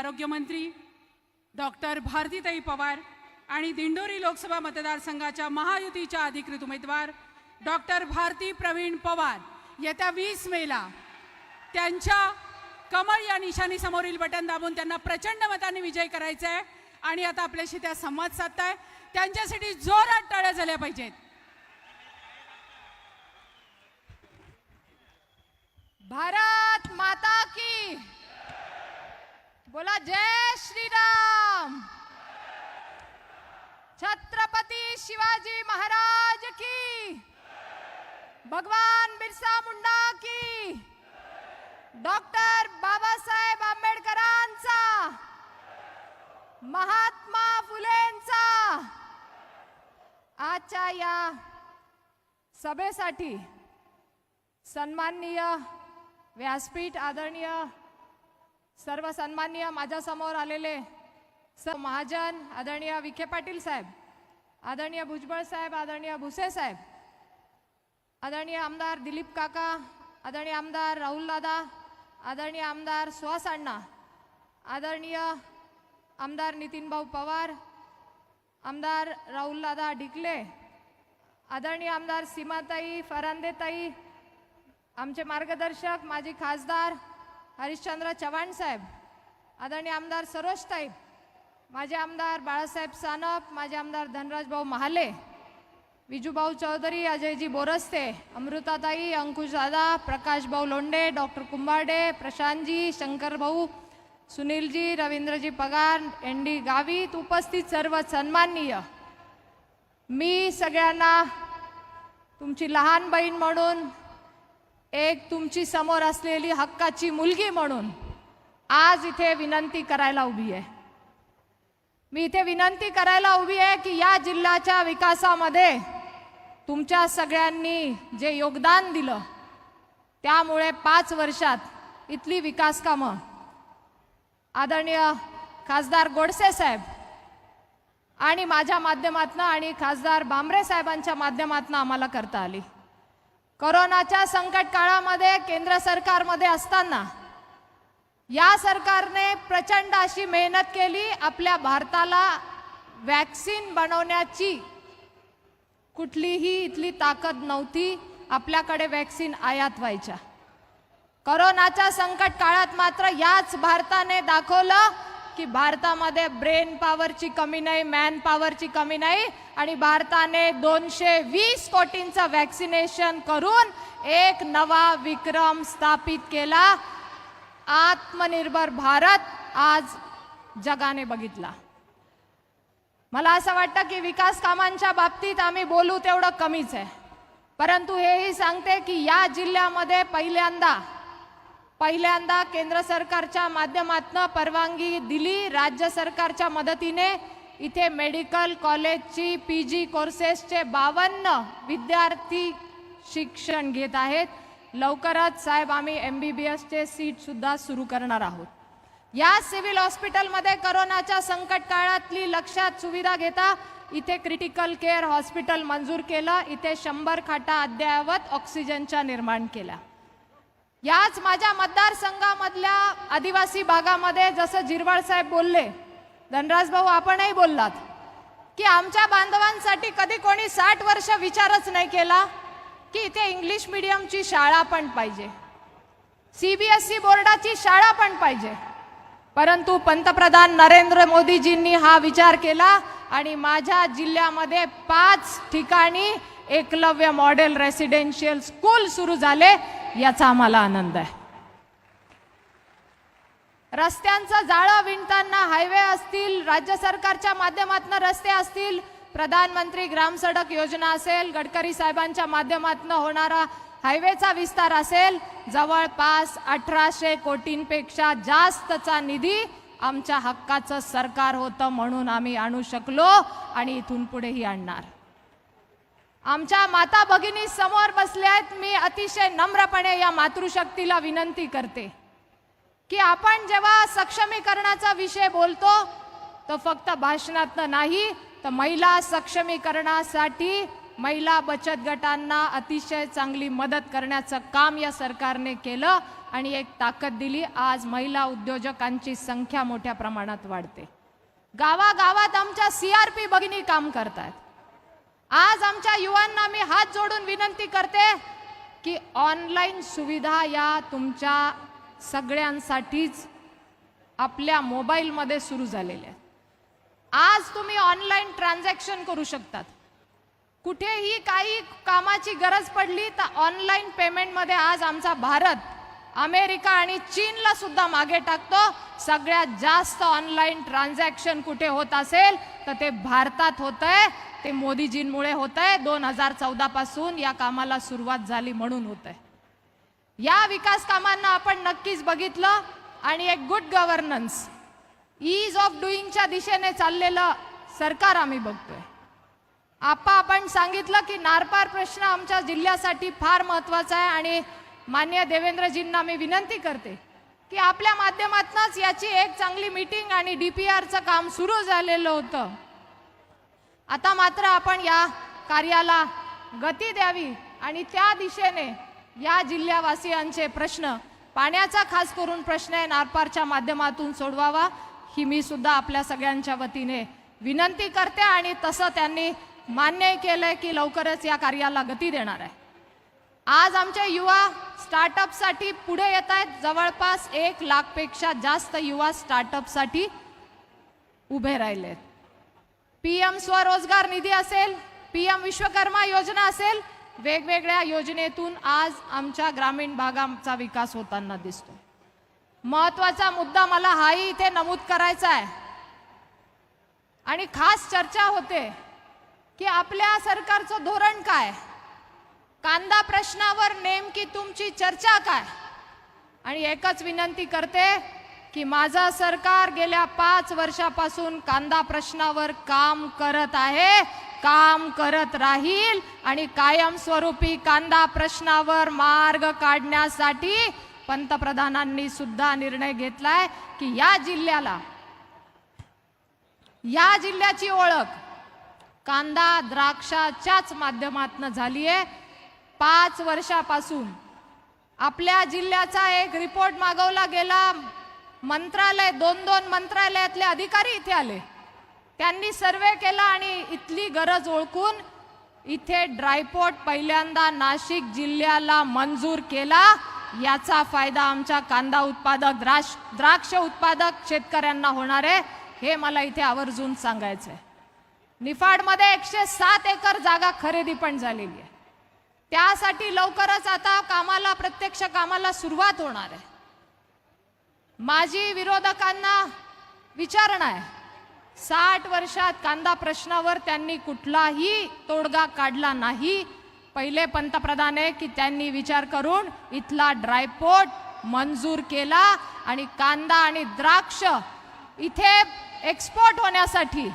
आरोग्यमंत्री डॉक्टर भारतीताई पवार आणि दिंडोरी लोकसभा मतदारसंघाच्या महायुतीच्या अधिकृत उमेदवार डॉक्टर भारती प्रवीण पवार. येत्या वीस मेला त्यांच्या कमळ या निशाणीसमोरील बटन दाबून त्यांना प्रचंड मताने विजय करायचा आहे आणि आता आपल्याशी त्या संवाद साधताय. त्यांच्यासाठी जोरात टाळ्या झाल्या पाहिजेत. भारत माता की! बोला जय श्रीराम. छत्रपती शिवाजी महाराज की. भगवान बिरसा मुंडा की. डॉक्टर बाबासाहेब आंबेडकरांचा. महात्मा फुलेंचा. आजच्या या सभेसाठी सन्माननीय व्यासपीठ आदरणीय सर्व सन्माननीय माझ्यासमोर आलेले स महाजन आदरणीय विखे पाटील साहेब आदरणीय भुजबळ साहेब आदरणीय भुसे साहेब आदरणीय आमदार दिलीप काका आदरणीय आमदार राहुल दादा आदरणीय आमदार सुहास अण्णा आदरणीय आमदार नितीनभाऊ पवार आमदार राहुल दादा डिकले आदरणीय आमदार सीमाताई फरांदेताई आमचे मार्गदर्शक माजी खासदार हरिश्चंद्र चव्हाण साहेब आदरणीय आमदार सरोज ताई माझे आमदार बाळासाहेब सानप माझे आमदार धनराजभाऊ महाले विजूभाऊ चौधरी अजयजी बोरस्ते अमृताताई अंकुश दादा लोंडे doctor Kumbharde Prashantji Shankarbhau Sunilji Ravindraji Pagar N D Gavit उपस्थित सर्व सन्माननीय. मी सगळ्यांना तुमची लहान बहीण म्हणून एक तुमची समोर असलेली हक्काची मुलगी म्हणून आज इथे विनंती करायला उभी आहे. मी इथे विनंती करायला उभी आहे की या जिल्ह्याच्या विकासामध्ये तुमच्या सगळ्यांनी जे योगदान दिलं त्यामुळे पाच वर्षात इथली विकास कामं आदरणीय खासदार गोडसे साहेब आणि माझ्या माध्यमातनं आणि खासदार बांबरे साहेबांच्या माध्यमातनं आम्हाला करता आली. कोरोनाच्या संकट काळामध्ये केंद्र सरकारमध्ये असताना या सरकारने प्रचंड अशी मेहनत केली आपल्या भारताला वॅक्सिन बनवण्याची. कुठलीही इथली ताकद नव्हती आपल्याकडे वॅक्सिन आयात व्हायच्या. करोनाच्या संकट काळात मात्र याच भारताने दाखवलं की भारतामध्ये ब्रेन पॉवरची कमी नाही मॅन पॉवरची कमी नाही. आणि भारताने दोनशे वीस कोटींचं वॅक्सिनेशन करून एक नवा विक्रम स्थापित केला. आत्मनिर्भर भारत आज जगाने बघितला. मला असं वाटतं की विकास कामांच्या बाबतीत आम्ही बोलू तेवढं कमीच आहे. परंतु हेही सांगते की या जिल्ह्यामध्ये पहिल्यांदा पहिल्यांदा केंद्र सरकारच्या माध्यमातून परवानगी दिली. राज्य सरकारच्या मदतीने इथे मेडिकल कॉलेजची पी जी कोर्सेसचे बावन्न विद्यार्थी शिक्षण घेत आहेत. लवकरच साहेब आम्ही एम बी बी एसचे सीटसुद्धा सुरू करणार आहोत. या सिव्हिल हॉस्पिटलमध्ये करोनाच्या संकट काळातली लक्षात सुविधा घेता इथे क्रिटिकल केअर हॉस्पिटल मंजूर केलं. इथे शंभर खाटा अद्ययावत ऑक्सिजनच्या निर्माण केल्या. याच माझ्या मतदारसंघामधल्या आदिवासी भागामध्ये जसं जिरवाळ साहेब बोलले धनराज भाऊ आपणही बोललात की आमच्या बांधवांसाठी कधी कोणी साठ वर्ष विचारच नाही केला की इथे इंग्लिश मिडियमची शाळा पण पाहिजे सी बी एस ई बोर्डाची शाळा पण पाहिजे. परंतु पंतप्रधान नरेंद्र मोदीजींनी हा विचार केला आणि माझ्या जिल्ह्यामध्ये पाच ठिकाणी एकलव्य मॉडेल रेसिडेन्शियल स्कूल सुरू झाले याचा आम्हाला आनंद आहे. रस्त्यांचं जाळं विणताना हायवे असतील राज्य सरकारच्या माध्यमातून रस्ते असतील प्रधानमंत्री ग्राम सडक योजना असेल गडकरी साहेबांच्या माध्यमातून होणारा हायवेचा विस्तार असेल जवळपास अठराशे कोटींपेक्षा जास्तचा निधी आमच्या हक्काचं सरकार होतं म्हणून आम्ही आणू शकलो आणि इथून पुढेही आणणार. आमच्या माता भगिनी समोर बसल्या आहेत. मी अतिशय नम्रपणे या मातृशक्तीला विनंती करते की आपण जेव्हा सक्षमीकरणाचा विषय बोलतो तो फक्त भाषणातनं नाही तर महिला सक्षमीकरणासाठी महिला बचत गटांना अतिशय चांगली मदत करण्याचं काम या सरकारने केलं आणि एक ताकद दिली. आज महिला उद्योजकांची संख्या मोठ्या प्रमाणात वाढते. गावागावात आमच्या सी आर पी भगिनी काम करतात आज आमच्या युवांना मी हात जोडून विनंती करते की ऑनलाईन सुविधा या तुमच्या सगळ्यांसाठीच आपल्या मोबाईलमध्ये सुरू झालेल्या आज तुम्ही ऑनलाईन ट्रान्झॅक्शन करू शकतात. कुठेही काही कामाची गरज पडली तर ऑनलाईन पेमेंटमध्ये आज आमचा भारत अमेरिका आणि चीनला सुद्धा मागे टाकतो. सगळ्यात जास्त ऑनलाईन ट्रान्झॅक्शन कुठे होत असेल तर ते भारतात होत आहे ते मोदीजींमुळे होत आहे दोन हजार चौदा पासून या कामाला सुरुवात झाली म्हणून होत आहे या विकास कामांना आपण नक्कीच बघितलं. आणि एक गुड गव्हर्नन्स ईज ऑफ डुईंगच्या दिशेने चाललेलं सरकार आम्ही बघतोय. आपा आपण सांगितलं की नारपार प्रश्न आमच्या जिल्ह्यासाठी फार महत्त्वाचा आहे आणि मान्य देवेंद्रजींना मी विनंती करते की आपल्या माध्यमातूनच याची एक चांगली मीटिंग आणि डी पी आरचं काम सुरू झालेलं होतं. आता मात्र आपण या कार्याला गती द्यावी आणि त्या दिशेने या जिल्ह्यावासियांचे प्रश्न पाण्याचा खास करून प्रश्न आहे नारपारच्या माध्यमातून सोडवावा ही मी सुद्धा आपल्या सगळ्यांच्या वतीने विनंती करते आणि तसं त्यांनी मान्य केलंय की लवकरच या कार्याला गती देणार आहे. आज आमचे युवा स्टार्टअपसाठी पुढे येत आहेत जवळपास एक लाखपेक्षा जास्त युवा स्टार्टअपसाठी उभे राहिले पी एम स्वरोजगार निधी असेल पी एम विश्वकर्मा योजना असेल वेगवेगळ्या योजनेतून आज आमच्या ग्रामीण भागाचा विकास होताना दिसतो. महत्त्वाचा मुद्दा मला हाही इथे नमूद करायचा आहे. आणि खास चर्चा होते की आपल्या सरकारचं धोरण काय? कांदा प्रश्नावर नेमकी तुमची चर्चा काय? आणि एकच विनंती करते की माझं सरकार गेल्या पाच वर्षापासून कांदा प्रश्नावर काम करत आहे काम करत राहील आणि कायमस्वरूपी कांदा प्रश्नावर मार्ग काढण्यासाठी पंतप्रधानांनी सुद्धा निर्णय घेतलाय की या जिल्ह्याला या जिल्ह्याची ओळख कांदा द्राक्षाच्याच माध्यमातून झाली आहे पाच वर्षापासून आपल्या जिल्ह्याचा एक रिपोर्ट मागवला गेला. मंत्रालय दोन दोन मंत्रालयातले अधिकारी इथे आले. त्यांनी सर्वे केला आणि इथली गरज ओळखून इथे ड्रायपोर्ट पहिल्यांदा नाशिक जिल्ह्याला मंजूर केला. याचा फायदा आमच्या कांदा उत्पादक द्राक्ष द्राक्ष उत्पादक शेतकऱ्यांना होणार आहे. हे मला इथे आवर्जून सांगायचं आहे निफाडमध्ये एकशे सात एकर जागा खरेदी पण झालेली आहे. त्यासाठी लवकरच आता कामाला प्रत्यक्ष कामाला सुरुवात होणार आहे. माझी विरोधकांना विचारणा आहे. साठ वर्षात कांदा प्रश्नावर त्यांनी कुठलाही तोडगा काढला नाही. पहिले पंतप्रधान आहे की त्यांनी विचार करून इथला ड्रायपोर्ट मंजूर केला आणि कांदा आणि द्राक्ष इथे एक्सपोर्ट होण्यासाठी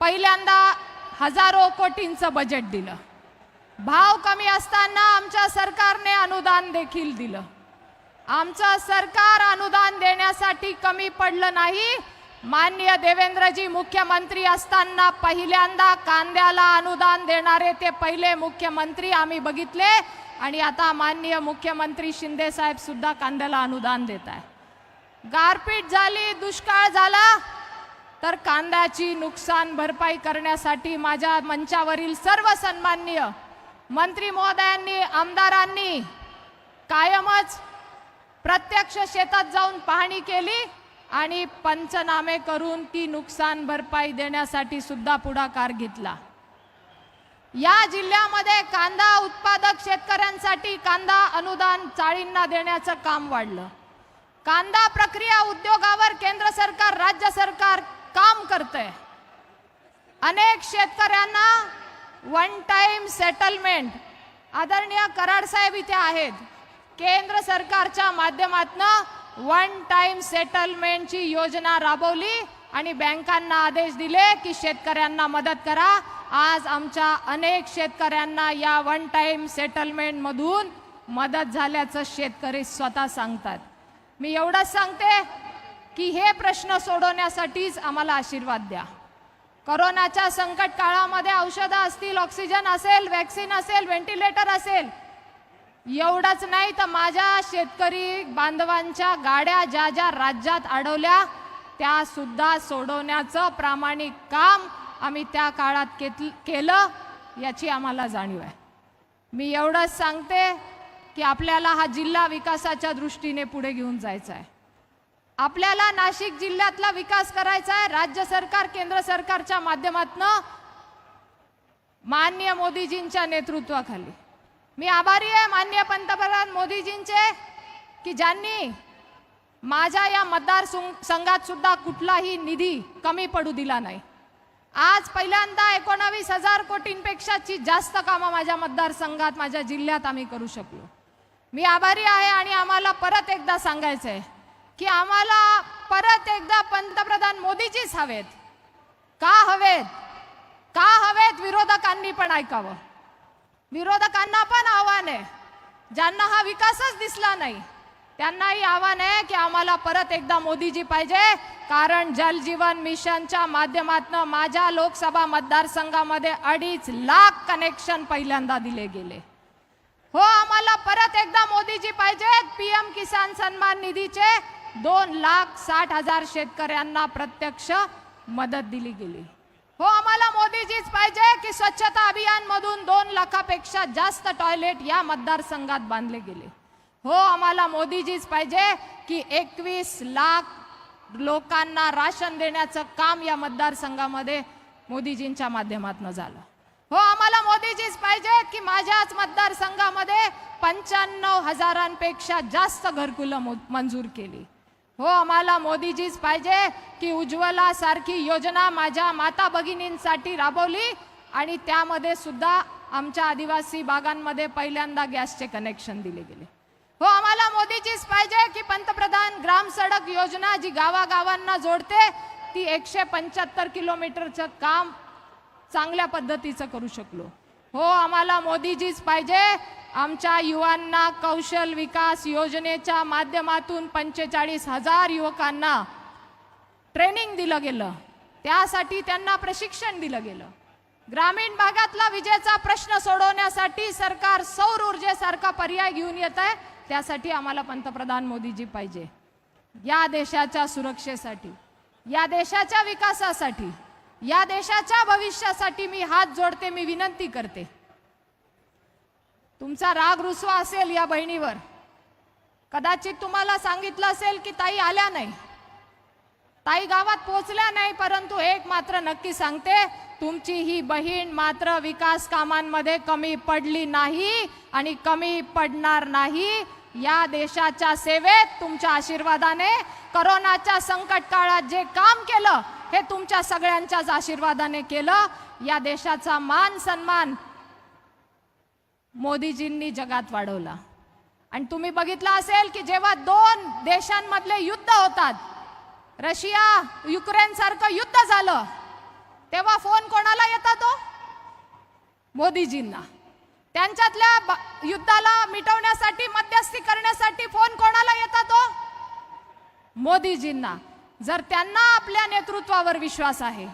पहिल्यांदा हजारो कोटींचं बजेट दिलं. भाव कमी असताना आमच्या सरकारने अनुदान देखील दिलं. आमचं सरकार अनुदान देण्यासाठी कमी पडलं नाही. माननीय देवेंद्रजी मुख्यमंत्री असताना पहिल्यांदा कांद्याला अनुदान देणारे ते पहिले मुख्यमंत्री आम्ही बघितले. आणि आता माननीय मुख्यमंत्री शिंदे साहेब सुद्धा कांद्याला अनुदान देत आहे. गारपीट झाली दुष्काळ झाला तर कांद्याची नुकसान भरपाई करण्यासाठी माझ्या मंचावरील सर्व सन्माननीय मंत्री महोदयांनी आमदारांनी कायमच प्रत्यक्ष शेतात जाऊन पाहणी केली आणि पंचनामे करून ती नुकसान भरपाई देण्यासाठी सुद्धा पुढाकार घेतला. या जिल्ह्यामध्ये कांदा उत्पादक शेतकऱ्यांसाठी कांदा अनुदान चाळींना देण्याचं काम वाढलं. कांदा प्रक्रिया उद्योगावर केंद्र सरकार राज्य सरकार काम करतंय. अनेक शेतकऱ्यांना वन टाईम सेटलमेंट आदरणीय कराड साहेब इथे आहेत. केंद्र सरकारच्या माध्यमातून वन टाईम सेटलमेंटची योजना राबवली आणि बँकांना आदेश दिले की शेतकऱ्यांना मदत करा. आज आमच्या अनेक शेतकऱ्यांना या वन टाईम सेटलमेंटमधून मदत झाल्याचं शेतकरी स्वतः सांगतात. मी एवढंच सांगते की हे प्रश्न सोडवण्यासाठीच आम्हाला आशीर्वाद द्या. करोनाच्या संकट काळामध्ये औषधं असतील ऑक्सिजन असेल वॅक्सिन असेल व्हेंटिलेटर असेल. एवढंच नाही तर माझ्या शेतकरी बांधवांच्या गाड्या ज्या ज्या राज्यात अडवल्या त्या सुद्धा सोडवण्याचं प्रामाणिक काम आम्ही त्या काळात केत- केलं याची आम्हाला जाणीव आहे. मी एवढंच सांगते की आपल्याला हा जिल्हा विकासाच्या दृष्टीने पुढे घेऊन जायचा आहे. आपल्याला नाशिक जिल्ह्यातला विकास करायचा आहे. राज्य सरकार केंद्र सरकारच्या माध्यमातनं मान्य मोदीजींच्या नेतृत्वाखाली. मी आभारी आहे मान्य पंतप्रधान मोदीजींचे की ज्यांनी माझ्या या मतदार संघात सुद्धा कुठलाही निधी कमी पडू दिला नाही. आज पहिल्यांदा एकोणावीस हजार कोटींपेक्षाची जास्त कामं माझ्या मतदारसंघात माझ्या जिल्ह्यात आम्ही करू शकलो. मी आभारी आहे आणि आम्हाला परत एकदा सांगायचं आहे की आम्हाला परत एकदा पंतप्रधान मोदीजीच हवेत. का हवेत? का हवेत विरोधकांनी पण ऐकावं? विरोधकांना पण आव्हान आहे. ज्यांना हा विकासच दिसला नाही त्यांनाही आव्हान आहे की आम्हाला परत एकदा मोदीजी पाहिजे. कारण जल जीवन मिशनच्या माध्यमातून माझ्या लोकसभा मतदारसंघामध्ये अडीच लाख कनेक्शन पहिल्यांदा दिले गेले. हो आम्हाला परत एकदा मोदीजी पाहिजेत. पीएम किसान सन्मान निधीचे दोन लाख साठ हजार शेतकऱ्यांना प्रत्यक्ष मदत दिली गेली. हो आम्हाला मोदीजीच पाहिजे की स्वच्छता अभियान मधून दोन लाखापेक्षा जास्त टॉयलेट या मतदारसंघात बांधले गेले. हो आम्हाला मोदीजीच पाहिजे की एकवीस लाख लोकांना राशन देण्याचं काम या मतदारसंघामध्ये मोदीजींच्या माध्यमातून झालं. हो आम्हाला मोदीजीच पाहिजे की माझ्याच मतदारसंघामध्ये पंच्याण्णव हजारांपेक्षा जास्त घरकुलं मंजूर केली. हो आम्हाला मोदीजीच पाहिजे की उज्ज्वला सारखी योजना माझ्या माता भगिनींसाठी राबवली आणि त्यामध्ये सुद्धा आमच्या आदिवासी भागांमध्ये पहिल्यांदा गॅसचे कनेक्शन दिले गेले. हो आम्हाला मोदीजीच पाहिजे की पंतप्रधान ग्राम सडक योजना जी गावागावांना जोडते ती एकशे पंच्याहत्तर किलोमीटरचं काम चांगल्या पद्धतीचं करू शकलो. हो आम्हाला मोदीजीच पाहिजे आमच्या युवांना कौशल विकास योजनेच्या माध्यमातून पंचेचाळीस हजार युवकांना ट्रेनिंग दिलं गेलं. त्यासाठी त्यांना प्रशिक्षण दिलं गेलं. ग्रामीण भागातला विजेचा प्रश्न सोडवण्यासाठी सरकार सौर ऊर्जेसारखा पर्याय घेऊन येत आहे. त्यासाठी आम्हाला पंतप्रधान मोदीजी पाहिजे. या देशाच्या सुरक्षेसाठी या देशाच्या विकासासाठी या देशाच्या भविष्यासाठी मी हात जोडते मी विनंती करते. तुमचा राग रुसवा असेल या बहिणीवर. कदाचित तुम्हाला सांगितलं असेल की ताई आल्या नाही. ताई गावात पोहोचल्या नाही परंतु एक मात्र नक्की सांगते तुमची ही बहीण मात्र विकास कामांमध्ये कमी पडली नाही आणि कमी पडणार नाही. या देशाच्या सेवेत तुमच्या आशीर्वादाने करोनाच्या संकट काळात जे काम केलं हे तुमच्या सगळ्यांच्याच आशीर्वादाने केलं. या देशाचा मान सन्मान मोदीजींनी जगात वाढवला. आणि तुम्ही बघितलं असेल की जेव्हा दोन देशांमधले युद्ध होतात रशिया युक्रेन सारखं युद्ध झालं तेव्हा फोन कोणाला येतात तो? मोदीजींना. त्यांच्यातल्या युद्धाला मिटवण्यासाठी मध्यस्थी करण्यासाठी फोन कोणाला येतात तो? मोदीजींना. जर त्यांना आपल्या नेतृत्वावर विश्वास आहे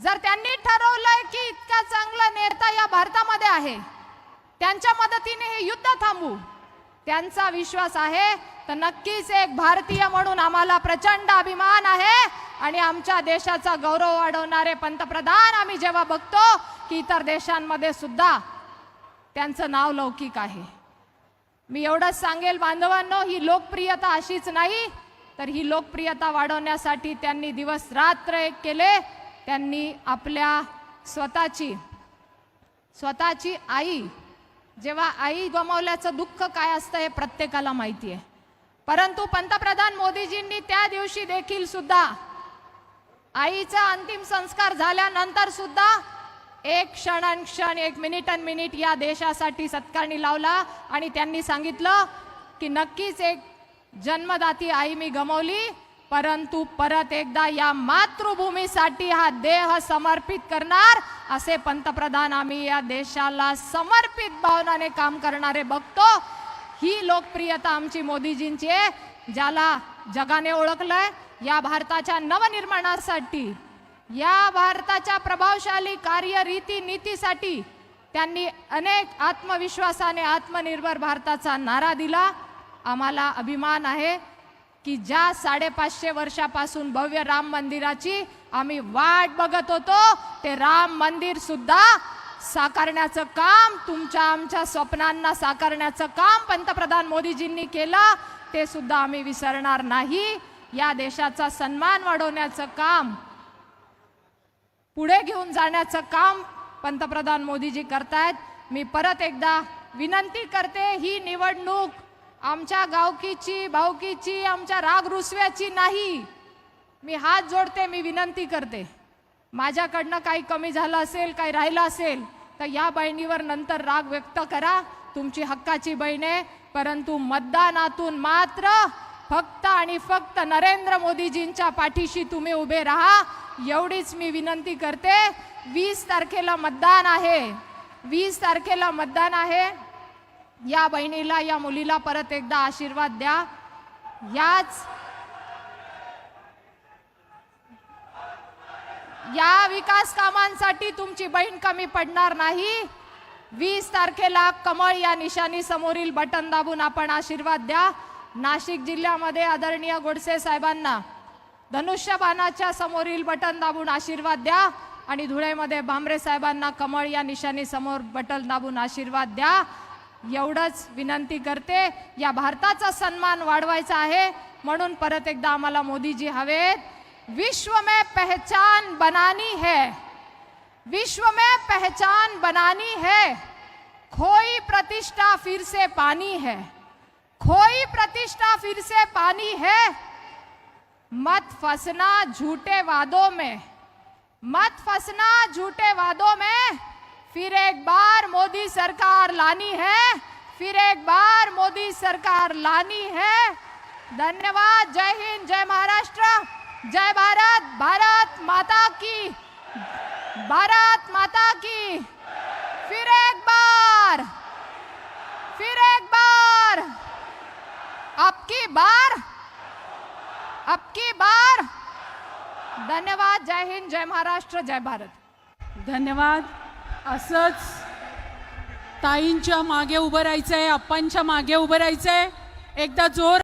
जर त्यांनी ठरवलंय की इतका चांगला नेता या भारतामध्ये आहे त्यांच्या मदतीने हे युद्ध थांबू. त्यांचा विश्वास आहे तर नक्कीच एक भारतीय म्हणून आम्हाला प्रचंड अभिमान आहे आणि आमच्या देशाचा गौरव वाढवणारे पंतप्रधान आम्ही जेव्हा बघतो की इतर देशांमध्ये सुद्धा त्यांचं नाव लौकिक आहे. मी एवढंच सांगेल बांधवांनो ही लोकप्रियता अशीच नाही तर ही लोकप्रियता वाढवण्यासाठी त्यांनी दिवस रात्र एक केले. त्यांनी आपल्या स्वतःची स्वतःची आई जेव्हा आई गमावल्याचं दुःख काय असतं हे प्रत्येकाला माहिती आहे. परंतु पंतप्रधान मोदीजींनी त्या दिवशी देखील सुद्धा आईचा अंतिम संस्कार झाल्यानंतर सुद्धा एक क्षण क्षण एक मिनिट अन मिनिट या देशासाठी सत्कारणी लावला आणि त्यांनी सांगितलं की नक्कीच एक जन्मदाती आई मी गमावली. परंतु परत एकदा या मातृभूमीसाठी हा देह समर्पित करणार असे पंतप्रधान आम्ही या देशाला समर्पित भावनाने काम करणारे बघतो. ही लोकप्रियता आमची मोदीजींची आहे ज्याला जगाने ओळखलंय. या भारताच्या नवनिर्माणासाठी या भारताच्या प्रभावशाली कार्यरीती नीतीसाठी त्यांनी अनेक आत्मविश्वासाने आत्मनिर्भर भारताचा नारा दिला. आम्हाला अभिमान आहे. की ज्या साडेपाचशे वर्षापासून भव्य राम मंदिराची आम्ही वाट बघत होतो ते राम मंदिर सुद्धा साकारण्याचं काम तुमच्या आमच्या स्वप्नांना साकारण्याचं काम पंतप्रधान मोदीजींनी केलं ते सुद्धा आम्ही विसरणार नाही. या देशाचा सन्मान वाढवण्याचं काम पुढे घेऊन जाण्याचं काम पंतप्रधान मोदीजी करतायत. मी परत एकदा विनंती करते ही निवडणूक आमच्या गावकीची भावकीची आमच्या राग रुसव्याची नाही. मी हात जोडते मी विनंती करते. माझ्याकडनं काही कमी झालं असेल काही राहिलं असेल तर या बहिणीवर नंतर राग व्यक्त करा. तुमची हक्काची बहीण आहे परंतु मतदानातून मात्र फक्त आणि फक्त नरेंद्र मोदीजींच्या पाठीशी तुम्ही उभे राहा. एवढीच मी विनंती करते. वीस तारखेला मतदान आहे. वीस तारखेला मतदान आहे. या बहिणीला या मुलीला परत एकदा आशीर्वाद द्या. याच या विकास कामांसाठी तुमची बहीण कमी पडणार नाही. वीस तारखेला कमळ या निशाणी समोरील बटन दाबून आपण आशीर्वाद द्या. नाशिक जिल्ह्यामध्ये आदरणीय गोडसे साहेबांना धनुष्यबाणाच्या समोरील बटन दाबून आशीर्वाद द्या आणि धुळेमध्ये भांबरे साहेबांना कमळ या निशाणी समोर बटन दाबून आशीर्वाद द्या. एवढंच विनंती करते. या भारताचा सन्मान वाढवायचा आहे. म्हणून परत एकदा आम्हाला मोदीजी हवेत. विश्व में पहचान बनानी है. विश्व में पहचान बनानी है. खोई प्रतिष्ठा फिर से पानी है. खोई प्रतिष्ठा फिर से पानी है. मत फसना झूठे वादों में. मत फसना झूठे वादों में. फिर एक बार मोदी सरकार लानी है, फिर एक बार मोदी सरकार लानी है। धन्यवाद, जय हिंद, जय महाराष्ट्र, जय भारत भारत माता की, भारत माता की। फिर एक बार, फिर एक बार अब की बार अब की बार। धन्यवाद, जय हिंद, जय महाराष्ट्र, जय भारत। धन्यवाद। असंच ताईंच्या मागे उभं राहायचंय अप्पांच्या मागे उभं राहायचंय. एकदा जोर